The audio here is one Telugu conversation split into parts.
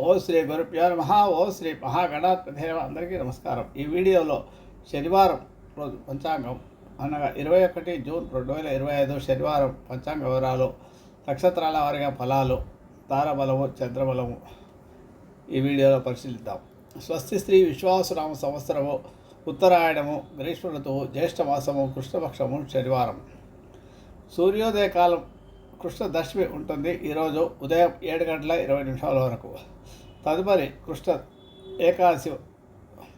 ఓ శ్రీ గురుభ్యో నమ. ఓ శ్రీ మహాగణాధిపతి అందరికీ నమస్కారం. ఈ వీడియోలో శనివారం రోజు పంచాంగం అనగా ఇరవై ఒకటి జూన్ రెండు వేల ఇరవై ఐదు శనివారం పంచాంగ వివరాలు నక్షత్రాల వారిగా ఫలాలు తారబలము చంద్రబలము ఈ వీడియోలో పరిశీలిద్దాం. స్వస్తి శ్రీ విశ్వాసనామ సంవత్సరము ఉత్తరాయణము గ్రీష్మ ఋతువు జ్యేష్ఠమాసము కృష్ణపక్షము శనివారం. సూర్యోదయ కాలం కృష్ణ దశమి ఉంటుంది. ఈరోజు ఉదయం ఏడు గంటల ఇరవై నిమిషాల వరకు. తదుపరి కృష్ణ ఏకాదశి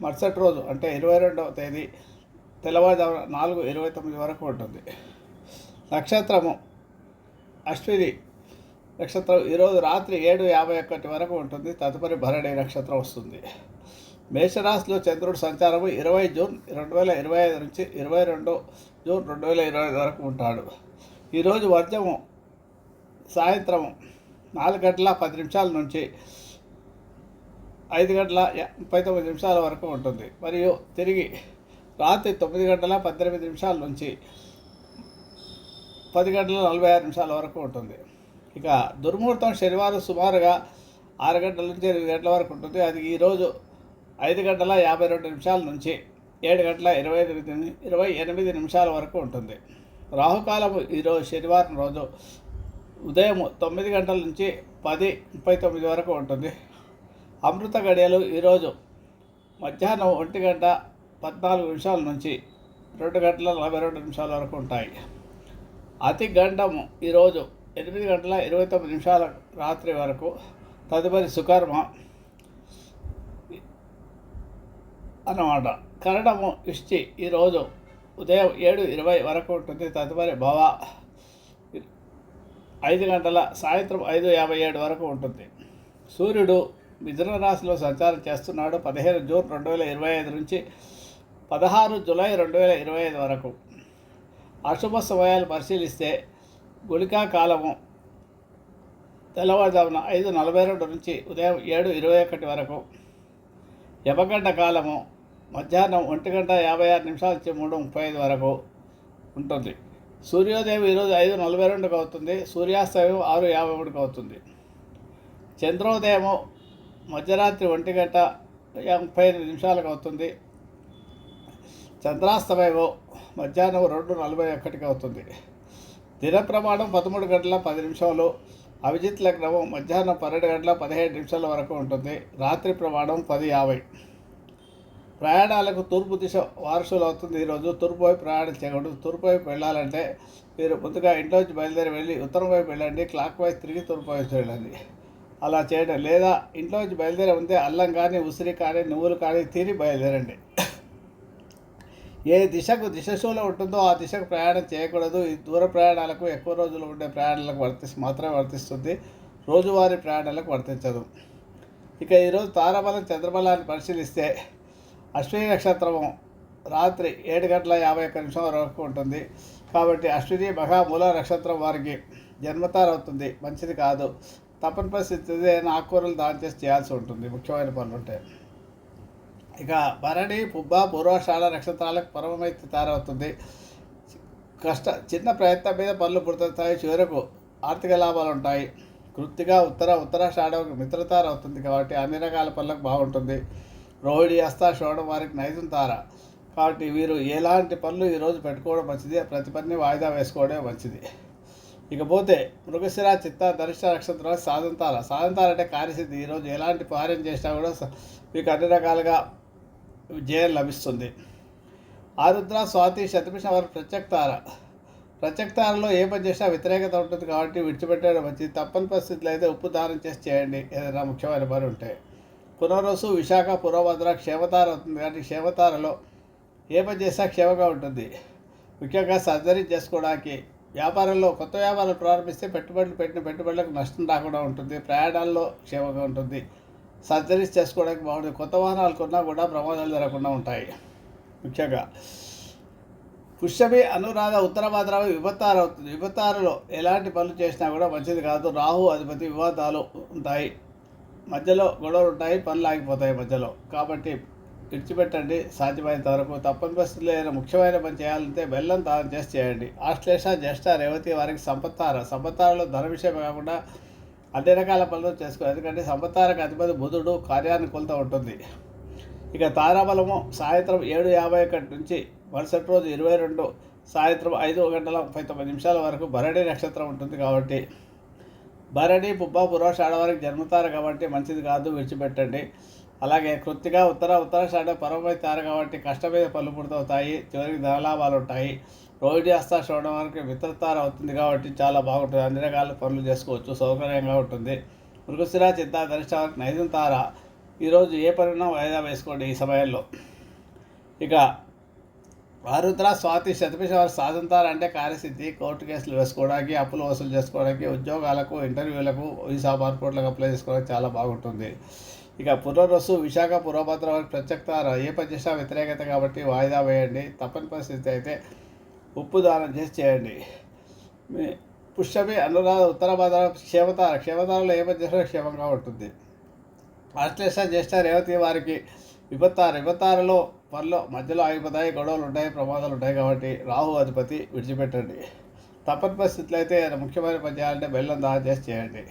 మరుసటి రోజు అంటే ఇరవై రెండవ తేదీ తెల్లవారుజామున నాలుగు ఇరవై తొమ్మిది వరకు ఉంటుంది. నక్షత్రము అశ్విని నక్షత్రం. ఈరోజు రాత్రి ఏడు యాభై ఒకటి వరకు ఉంటుంది. తదుపరి భరణి నక్షత్రం వస్తుంది. మేషరాశిలో చంద్రుడు సంచారము ఇరవై జూన్ రెండు వేల ఇరవై ఐదు నుంచి ఇరవై రెండు జూన్ రెండు వేల ఇరవై ఐదు వరకు ఉంటాడు. ఈరోజు వర్జము సాయంత్రం నాలుగు గంటల పది నిమిషాల నుంచి ఐదు గంటల ముప్పై తొమ్మిది నిమిషాల వరకు ఉంటుంది. మరియు తిరిగి రాత్రి తొమ్మిది గంటల పద్దెనిమిది నిమిషాల నుంచి పది గంటల నలభై ఆరు నిమిషాల వరకు ఉంటుంది. ఇక దుర్ముహూర్తం శనివారం సుమారుగా ఆరు గంటల నుంచి ఎనిమిది గంటల వరకు ఉంటుంది. అది ఈరోజు ఐదు గంటల యాభై రెండు నిమిషాల నుంచి ఏడు గంటల ఇరవై ఎనిమిది ఇరవై ఎనిమిది నిమిషాల వరకు ఉంటుంది. రాహుకాలము ఈరోజు శనివారం రోజు ఉదయం తొమ్మిది గంటల నుంచి పది ముప్పై తొమ్మిది వరకు ఉంటుంది. అమృత గడియలు ఈరోజు మధ్యాహ్నం ఒంటి గంట పద్నాలుగు నిమిషాల నుంచి రెండు గంటల నలభై రెండు నిమిషాల వరకు ఉంటాయి. అతి గంటము ఈరోజు ఎనిమిది గంటల ఇరవై తొమ్మిది నిమిషాల రాత్రి వరకు తదుపరి సుకర్మ అన్నమాట. కరణము ఇష్టి ఈరోజు ఉదయం ఏడు ఇరవై వరకు ఉంటుంది. తదుపరి భవ ఐదు గంటల సాయంత్రం ఐదు యాభై ఏడు వరకు ఉంటుంది. సూర్యుడు మిథున రాశిలో సంచారం చేస్తున్నాడు పదిహేను జూన్ రెండు వేల ఇరవై ఐదు నుంచి పదహారు జూలై రెండు వేల ఇరవై ఐదు వరకు. అశుభ సమయాలు పరిశీలిస్తే గుళికా కాలము తెల్లవారుజామున ఐదు నలభై రెండు నుంచి ఉదయం ఏడు ఇరవై ఒకటి వరకు. యమగంట కాలము మధ్యాహ్నం ఒంటి గంట యాభై ఆరు నిమిషాల నుంచి మూడు ముప్పై ఐదు వరకు ఉంటుంది. సూర్యోదయం ఈరోజు ఐదు నలభై రెండుకి అవుతుంది సూర్యాస్తమయం ఆరు యాభై మూడుకి అవుతుంది. చంద్రోదయము మధ్యరాత్రి ఒంటి గంట యా- ముప్పై ఎనిమిది నిమిషాలకు అవుతుంది. చంద్రాస్తమయము మధ్యాహ్నం రెండు నలభై ఒకటికి అవుతుంది. దిన ప్రమాణం పదమూడు గంటల పది నిమిషాలు అభిజిత్ లగ్నము మధ్యాహ్నం పన్నెండు గంటల పదిహేడు నిమిషాల వరకు ఉంటుంది. రాత్రి ప్రమాణం పది యాభై. ప్రయాణాలకు తూర్పు దిశ వారసులు అవుతుంది. ఈరోజు తూర్పు వైపు ప్రయాణం చేయకూడదు. తూర్పు వైపు వెళ్ళాలంటే మీరు ముందుగా ఇంట్లోంచి బయలుదేరి వెళ్ళి ఉత్తరం వైపు వెళ్ళండి. క్లాక్ వైజ్ తిరిగి తూర్పు వైపు వెళ్ళండి. అలా చేయడం లేదా ఇంట్లోంచి బయలుదేరి ఉంటే అల్లం కానీ ఉసిరి కానీ నువ్వులు కానీ తిని బయలుదేరండి. ఏ దిశకు దిశశూల ఉంటుందో ఆ దిశకు ప్రయాణం చేయకూడదు. ఈ దూర ప్రయాణాలకు ఎక్కువ రోజులు ఉండే ప్రయాణాలకు వర్తి మాత్రమే వర్తిస్తుంది. రోజువారీ ప్రయాణాలకు వర్తించదు. ఇక ఈరోజు తారాబలం చంద్రబలాన్ని పరిశీలిస్తే అశ్విని నక్షత్రము రాత్రి ఏడు గంటల యాభై ఒక్క నిమిషం వరకు ఉంటుంది. కాబట్టి అశ్విని మహామూల నక్షత్రం వారికి జన్మతారవుతుంది. మంచిది కాదు. తప్పని పరిస్థితి ఏదైనా ఆకుకూరలు దాని చేసి చేయాల్సి ఉంటుంది. ముఖ్యమైన పనులు ఉంటాయి ఇక భరణి పుబ్బ పూర్వశాల నక్షత్రాలకు పరమైతే తయారవుతుంది కష్ట చిన్న ప్రయత్నం మీద పనులు పుడుతాయి చివరకు ఆర్థిక లాభాలు ఉంటాయి. కృత్తిగా ఉత్తర ఉత్తరాషాఢ మిత్రతారవుతుంది కాబట్టి అన్ని రకాల పనులకు బాగుంటుంది. రోహిణి హస్త చూడడం వారికి నైజం తార. కాబట్టి వీరు ఎలాంటి పనులు ఈరోజు పెట్టుకోవడం మంచిది ప్రతి పనిని వాయిదా వేసుకోవడమే మంచిది. ఇకపోతే మృగశిర చిత్త ధరిష్ట నక్షత్రం సాధంతాల సాధంతాల అంటే కార్యసిద్ధి. ఈరోజు ఎలాంటి కార్యం చేసినా కూడా మీకు అన్ని రకాలుగా జయం లభిస్తుంది. ఆరుద్ర స్వాతి శతభిష వారు ప్రత్యక్తార ప్రత్యక్తారలో ఏ పని చేసినా వ్యతిరేకత ఉంటుంది కాబట్టి విడిచిపెట్టడం మంచిది. తప్పని పరిస్థితులు అయితే ఉప్పు దానం చేసి చేయండి. ఏదైనా ముఖ్యమైన పని ఉంటే. పునరసు విశాఖ పురోభద్ర క్షేమతార అవుతుంది కాబట్టి క్షేమతారలో ఏ పని చేసినా క్షేమంగా ఉంటుంది. ముఖ్యంగా సర్జరీ చేసుకోవడానికి వ్యాపారంలో కొత్త వ్యాపారాలు ప్రారంభిస్తే పెట్టుబడులు పెట్టిన పెట్టుబడులకు నష్టం రాకుండా ఉంటుంది. ప్రయాణాల్లో క్షేమంగా ఉంటుంది. సర్జరీస్ చేసుకోవడానికి బాగుంటుంది. కొత్త వాహనాలు కొన్నా కూడా ప్రమాదాలు జరగకుండా ఉంటాయి. ముఖ్యంగా పుష్యమి అనురాధ ఉత్తర భాద్రవి విభత్తారు అవుతుంది విభత్తారులో ఎలాంటి పనులు చేసినా కూడా మంచిది కాదు. రాహు అధిపతి వివాదాలు ఉంటాయి. మధ్యలో గొడవలు ఉంటాయి పనులు ఆగిపోతాయి మధ్యలో. కాబట్టి విడిచిపెట్టండి సాధ్యమైనంత వరకు తప్పని పరిస్థితుల్లో ఏదైనా ముఖ్యమైన పని చేయాలంటే బెల్లం దానం చేసి చేయండి. ఆశ్లేష జ్యేష్ఠ రేవతి వారికి సంపత్తార. సంపత్తారలో ధన విషయం కాకుండా అన్ని రకాల పనులు చేసుకో ఎందుకంటే సంపత్తారకు అధిపతి బుధుడు కార్యానుకూలత ఉంటుంది. ఇక తారాబలము సాయంత్రం ఏడు యాభై ఒకటి నుంచి మరుసటి రోజు ఇరవై రెండు సాయంత్రం ఐదు గంటల ముప్పై తొమ్మిది నిమిషాల వరకు భరణి నక్షత్రం ఉంటుంది కాబట్టి భరణి పుబ్బ పురోష ఆడవారికి జన్మతారు కాబట్టి మంచిది కాదు విడిచిపెట్టండి. అలాగే కృత్తిగా ఉత్తర ఉత్తరాషాఢ పరమై తారు కాబట్టి కష్టమైన పనులు పుడుతవుతాయి చివరికి ధనలాభాలు ఉంటాయి. రోహిణి హస్త చూడడం వరకు మిత్రతార అవుతుంది కాబట్టి చాలా బాగుంటుంది. అన్ని రకాల పనులు చేసుకోవచ్చు సౌకర్యంగా ఉంటుంది. మృగశిర చింత ధనిష్ట వరకు నైజం తార. ఈరోజు ఏ పనున్నా వాయిదా వేసుకోండి ఈ సమయంలో. ఇక ఆరుద్ర స్వాతి శతపిష వారు సాధించాలంటే కార్యసిద్ధి కోర్టు కేసులు వేసుకోవడానికి అప్పులు వసూలు చేసుకోవడానికి ఉద్యోగాలకు ఇంటర్వ్యూలకు వీసా పాస్పోర్ట్లకు అప్లై చేసుకోవడానికి చాలా బాగుంటుంది. ఇక పునర్వసు విశాఖ పురోభద్ర వారికి ప్రత్యక్ష ఏ పనిచేసినా వ్యతిరేకత కాబట్టి వాయిదా వేయండి. తప్పని పరిస్థితి అయితే ఉప్పు దానం చేసి చేయండి. మీ పుష్యమి అనురాధ ఉత్తర భద్ర క్షేమతార క్షేమతారలో ఏ పని చేసినా క్షేమంగా ఉంటుంది? ఆశ్లేష జ్యేష్ఠ రేవతి వారికి విపత్తారు విపత్తారులో పనులు మధ్యలో ఆగిపోతాయి గొడవలు ఉంటాయి ప్రమాదాలు ఉంటాయి కాబట్టి రాహు అధిపతి విడిచిపెట్టండి. తప్పని పరిస్థితులు అయితే ఏదైనా ముఖ్యమైన పని చేయాలంటే బెల్లం దానం చేసి చేయండి.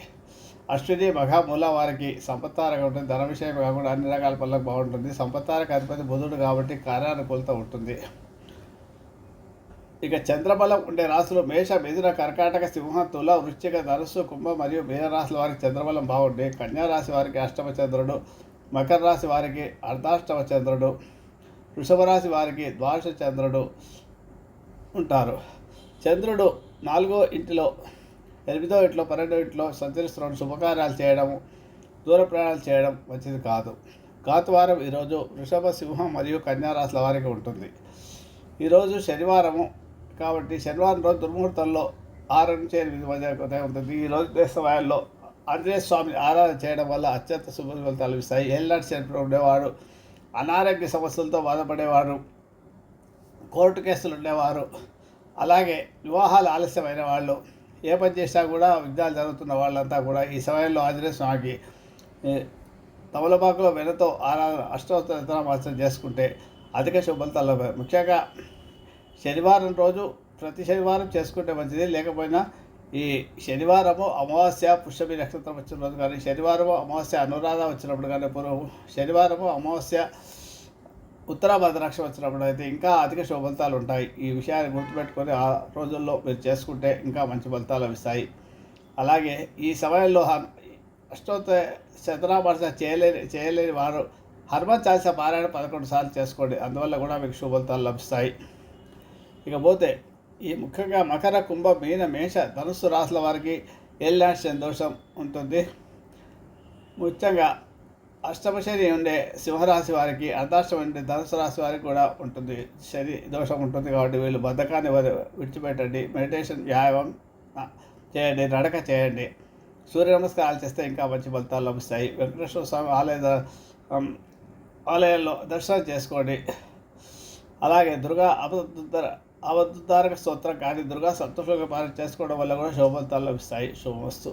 అశ్విని మఘ వారికి సంపత్తారగా ఉంటుంది. ధన విషయం కాకుండా అన్ని రకాల పనులకు బాగుంటుంది. సంపత్తారక అధిపతి బుధుడు కాబట్టి కార్యానుకూలత ఉంటుంది. ఇక చంద్రబలం ఉండే రాశులు మేష మిథున కర్కాటక సింహ తుల వృశ్చిక ధనుస్సు కుంభ మరియు మీన రాశుల వారికి చంద్రబలం బాగుండి. కన్యా రాశి వారికి అష్టమ చంద్రుడు మకర రాశి వారికి అర్ధాష్టమ చంద్రుడు. వృషభరాశి వారికి ద్వాదశ చంద్రుడు ఉంటారు. చంద్రుడు నాలుగో ఇంటిలో ఎనిమిదో ఇంట్లో పన్నెండో ఇంట్లో సంచరిస్తున్నాడు. శుభకార్యాలు చేయడము దూర ప్రయాణాలు చేయడం మంచిది కాదు. గాతువారం ఈరోజు వృషభ సింహం మరియు కన్యారాశుల వారికి ఉంటుంది. ఈరోజు శనివారము కాబట్టి శనివారం రోజు దుర్ముహూర్తంలో ఆరు నుంచి ఎనిమిది మధ్య ఉదయం ఉంటుంది. ఈ రోజు సమయాల్లో ఆంజనేయ స్వామిని ఆరాధన చేయడం వల్ల అత్యంత శుభ ఫలితాలు ఇస్తాయి ఏళ్ళనాటి చనిపోయి ఉండేవాడు. అనారోగ్య సమస్యలతో బాధపడేవారు కోర్టు కేసులు ఉండేవారు అలాగే వివాహాలు ఆలస్యమైన వాళ్ళు. ఏ పని చేసినా కూడా విఘ్నాలు జరుగుతున్న వాళ్ళంతా కూడా ఈ సమయంలో ఆంజనేయ స్వామికి తమలపాకులో వెనతో ఆరాధన అష్టోత్తర మాసం చేసుకుంటే అధిక శుభఫలితాలు ముఖ్యంగా శనివారం రోజు ప్రతి శనివారం చేసుకుంటే మంచిది లేకపోయినా ఈ శనివారము అమావాస్య పుష్యమి నక్షత్రం వచ్చిన రోజు కానీ శనివారము అమావాస్య అనురాధ వచ్చినప్పుడు కానీ పూర్వం శనివారము అమావాస్య ఉత్తరాభద్ర నక్షత్రం వచ్చినప్పుడు అయితే ఇంకా అధిక శుభ ఫలితాలు ఉంటాయి. ఈ విషయాన్ని గుర్తుపెట్టుకొని ఆ రోజుల్లో మీరు చేసుకుంటే ఇంకా మంచి ఫలితాలు లభిస్తాయి. అలాగే ఈ సమయంలో హ- అష్టోత్తర శతనాభర్ష చేయలేని చేయలేని వారు హనుమత్ చాలీస పారాయణ పదకొండు సార్లు చేసుకోండి. అందువల్ల కూడా మీకు శుభ ఫలితాలు లభిస్తాయి. ఇకపోతే ఈ ముఖ్యంగా మకర కుంభ మీన మేష ధనుస్సు రాసుల వారికి ఎల్లాంటి దోషం ఉంటుంది. ముఖ్యంగా అష్టమ శని ఉండే సింహరాశి వారికి అర్ధాష్టమి ఉండే ధనుసు రాశి వారికి కూడా ఉంటుంది. శని దోషం ఉంటుంది కాబట్టి వీళ్ళు బద్ధకాన్ని విడిచిపెట్టండి. మెడిటేషన్ వ్యాయామం చేయండి. నడక చేయండి. సూర్య నమస్కారాలు చేస్తే ఇంకా మంచి ఫలితాలు లభిస్తాయి. వెంకటేశ్వర స్వామి ఆలయ ఆలయాల్లో దర్శనం చేసుకోండి. అలాగే దుర్గా అపద అవతారక స్తోత్రం కానీ దుర్గా సప్తశోక పాలన చేసుకోవడం వల్ల కూడా శుభఫలితాలు లభిస్తాయి శుభమస్తు.